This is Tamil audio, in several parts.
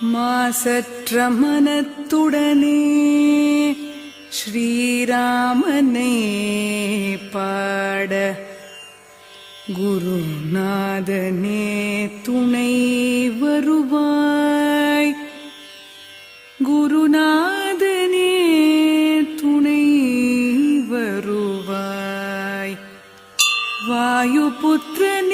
மாசற்ற மனத்துடனே ஸ்ரீராமனே பாட. குருநாதனே துணை வருவாய். குருநாதனே துணை வருவாய். வாயுபுத்திரனே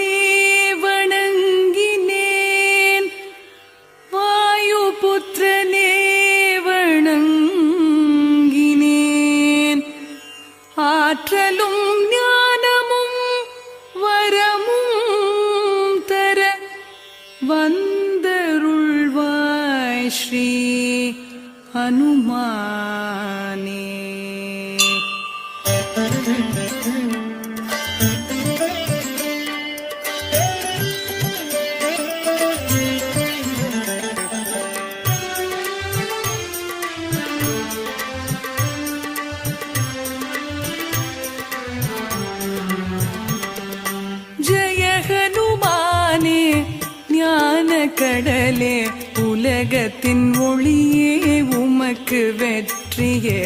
நேசத்தின் ஒளியே உமக்கு வெற்றியே.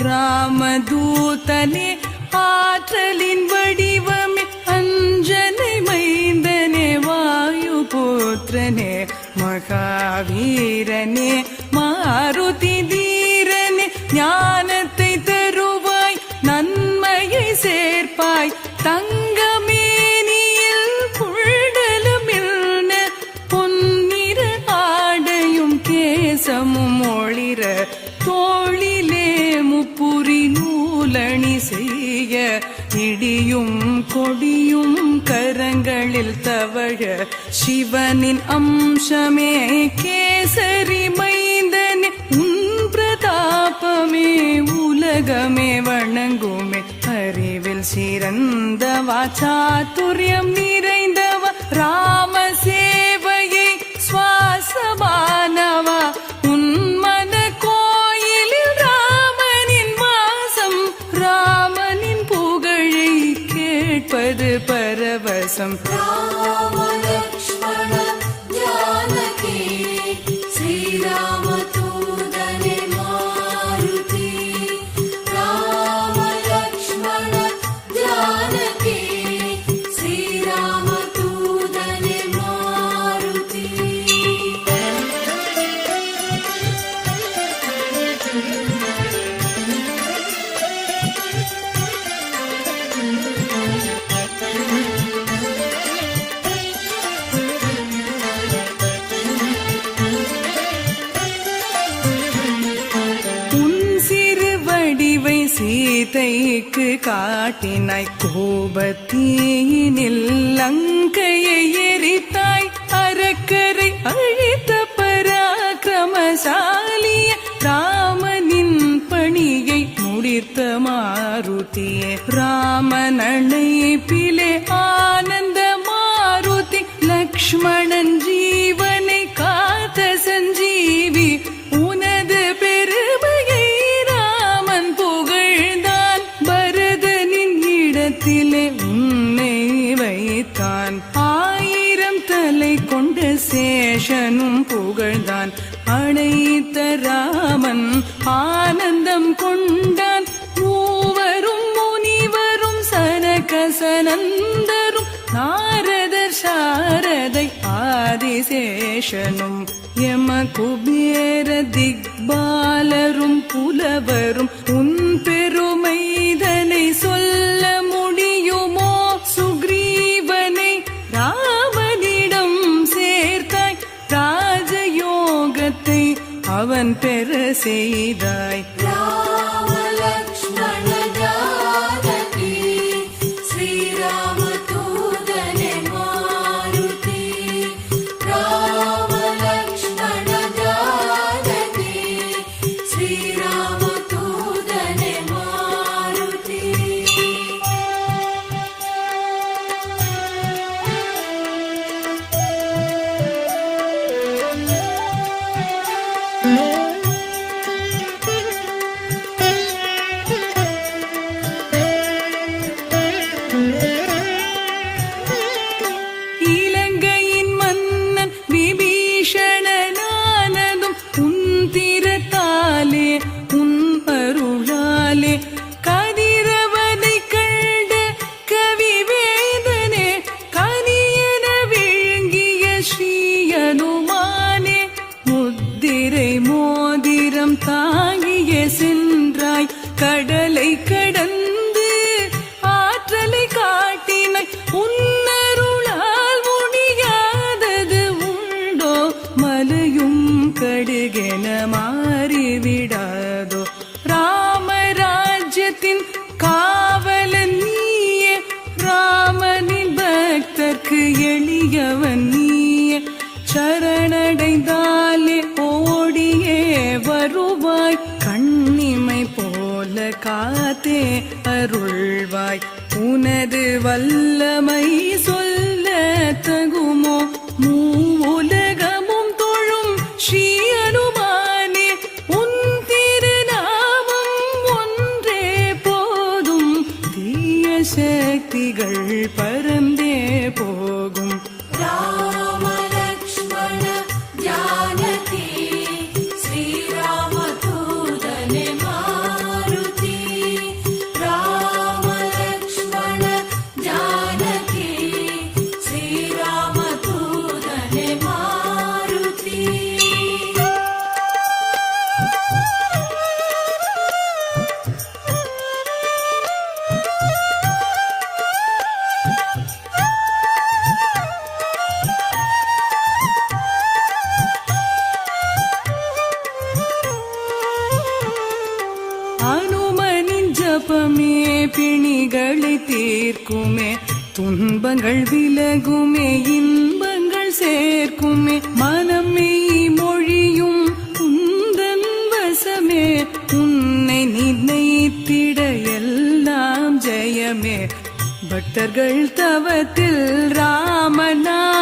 ராமதூதனே ஆற்றலின் வடிவமே அஞ்சனை மைந்தனே வாயு போத்திரனே மகாவீரனே மாருதி தீரனே ஞானத்தை சிவனின் அம்சமே கேசரி மைந்தனே உன் பிரதாபமே உலகமே வணங்குமே. அறிவில் சிறந்த வாச்சாத்துரியம் நிறைந்தவ ராம சேவையை சுவாசமானவா. உன் கோயிலில் ராமனின் வாசம் ராமனின் புகழை கேட்பது பரவசம். ராமன் வடிவை சீதைக்கு காட்டினாய். கோபத்தீயினில் லங்கையை எரித்தாய். அறக்கரை அழித்த பராக்கிரமசாலிய ராமனின் பணியை முடித்த மாருதியே ராமன் ஆ அழைத்த ராமன் ஆனந்தம் கொண்டான். மூவரும் முனிவரும் சனகசனந்தரும் நாரதர் சாரதை ஆதிசேஷனும் யம குபேர திக்பாலரும் புலவரும் உன் அவன் செய்தாய். கடுகென மாறிவிடாதோ. ராமராஜ்யத்தின் காவல நீயே ராமனின் பக்தர்க்கு எளியவன் நீயே. சரணடைந்தாலே ஓடியே வருவாய் கண்ணிமை போல காத்தே அருள்வாய். உனது வல்லமை சொல்ல தகுமோ? மூல cheese. தீர்க்குமே துன்பங்கள் விலகுமே இன்பங்கள் சேர்க்குமே. மனமே மொழியும் உந்தன் வசமே. உன்னை நினைத்திட எல்லாம் ஜெயமே. பக்தர்கள் தவத்தில் ராமனா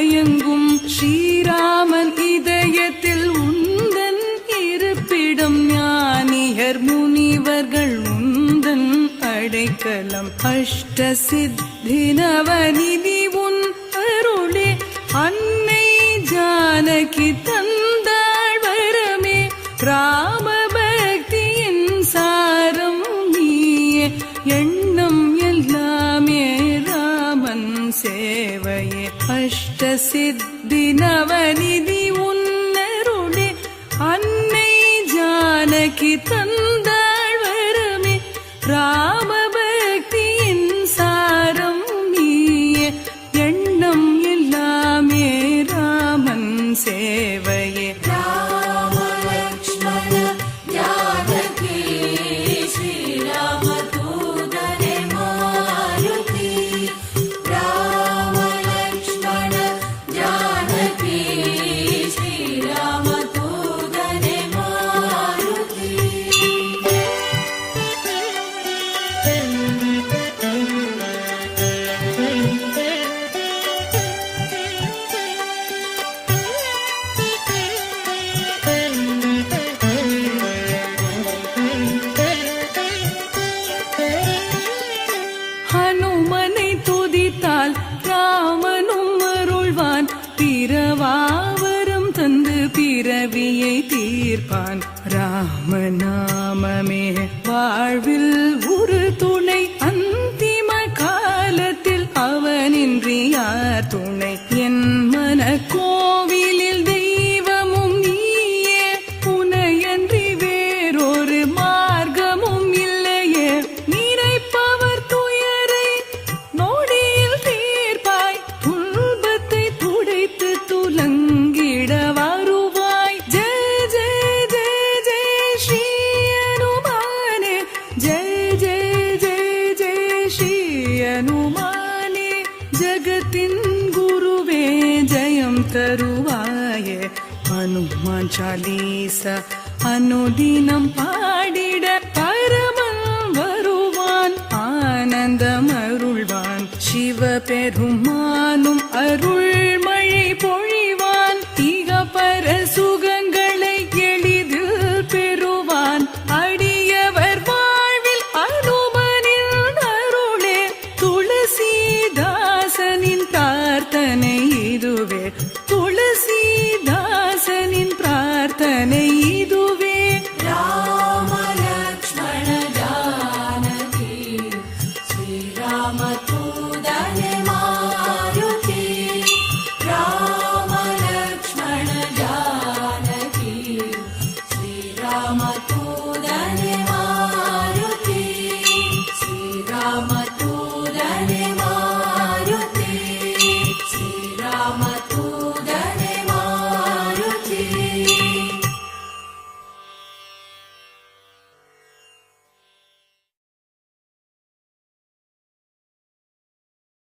எங்கும் ஸ்ரீராமன் இதயத்தில் உந்தன் இருப்பிடம் ஞானியர் முனிவர்கள் உந்தன் அடைக்கலம் அஷ்ட சித்தினவனிதி உன் அருளே. அன்னை ஜானகி தந்தாள் வரமே. ராம பக்தியின் சாரம் நீயே. எண் சித்தினவனிதி உன் இருப்பான் ராம நாமமே வாழ்வில் ஒரு துணை அந்திம காலத்தில் அவனின்றி யார் துணை? என் தருவாயே. ஹனுமான் சாலீசா அனுதினம் பாடிட பரமன் வருவான். ஆனந்தம் அருள்வான். சிவபெருமான்